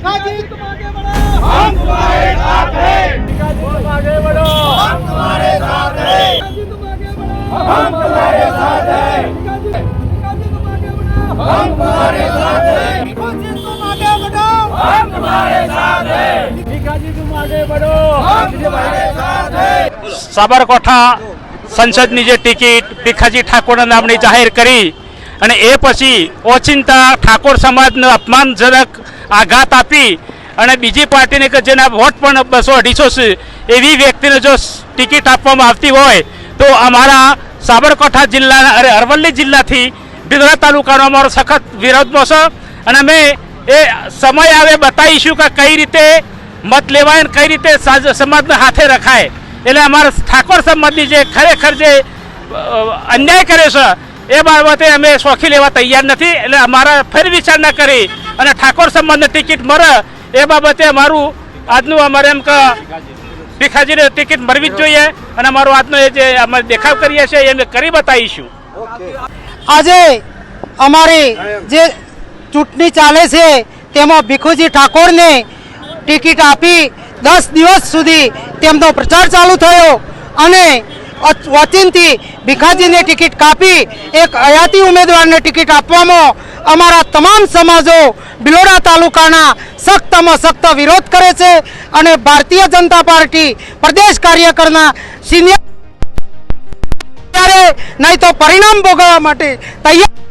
भिखाजी तुम आगे बढ़ो हम तुम्हारे साथ हैं भिखाजी तुम आगे बढ़ो हम तुम्हारे साथ हैं भिखाजी तुम आगे बढ़ो हम तुम्हारे साथ हैं भिखाजी भिखाजी तुम आगे बढ़ो हम तुम्हारे साथ हैं भिखाजी तुम आगे बढ़ो हम तुम्हारे साथ हैं भिखाजी तुम आगे बढ़ो हम तुम्हारे साथ हैं સાબરકાંઠા સંસદની જે ટિકિટ ભીખાજી ઠાકોરના નામની જાહેર કરી અને એ પછી ઓચિંતા ઠાકોર સમાજને અપમાનજનક આઘાત આપી અને બીજી પાર્ટીને કે જેના વોટ પણ બસો અઢીસો છે, એવી વ્યક્તિને જો ટિકિટ આપવામાં આવતી હોય, તો અમારા સાબરકાંઠા જિલ્લાના અરે અરવલ્લી જિલ્લાથી બિદડા તાલુકાનો અમારો સખત વિરોધમાં છે. અને અમે એ સમય આવે બતાવીશું કે કઈ રીતે મત લેવાય અને કઈ રીતે સમાજને હાથે રખાય. એટલે અમારા ઠાકોર સમાજની જે ખરેખર જે અન્યાય કરે છે એ બાબતે અમે શોખી લેવા તૈયાર નથી એટલે અમારા ફેર વિચારણા કરી અને ઠાકોર સંબંધને ટિકિટ મળે એ બાબતે અમારું આજનું અમારે એમ કે ભીખાજીને ટિકિટ મળવી જ જોઈએ અને અમારો આજનો એ જે અમે દેખાવ કરીએ છીએ એ અમે કરી બતાવીશું. આજે અમારી જે ચૂંટણી ચાલે છે, તેમાં ભીખુજી ઠાકોરને ટિકિટ આપી દસ દિવસ સુધી તેમનો પ્રચાર ચાલુ થયો અને વચનથી ભીખાજીને ટિકિટ કાપી એક હયાતી ઉમેદવારને ટિકિટ આપવામાં અમારા તમામ સમાજો બિલોડા તાલુકાના સખ્તમાં સખ્ત વિરોધ કરે છે અને ભારતીય જનતા પાર્ટી પ્રદેશ કાર્યકરના સિનિયર નહીં તો પરિણામ ભોગવવા માટે તૈયાર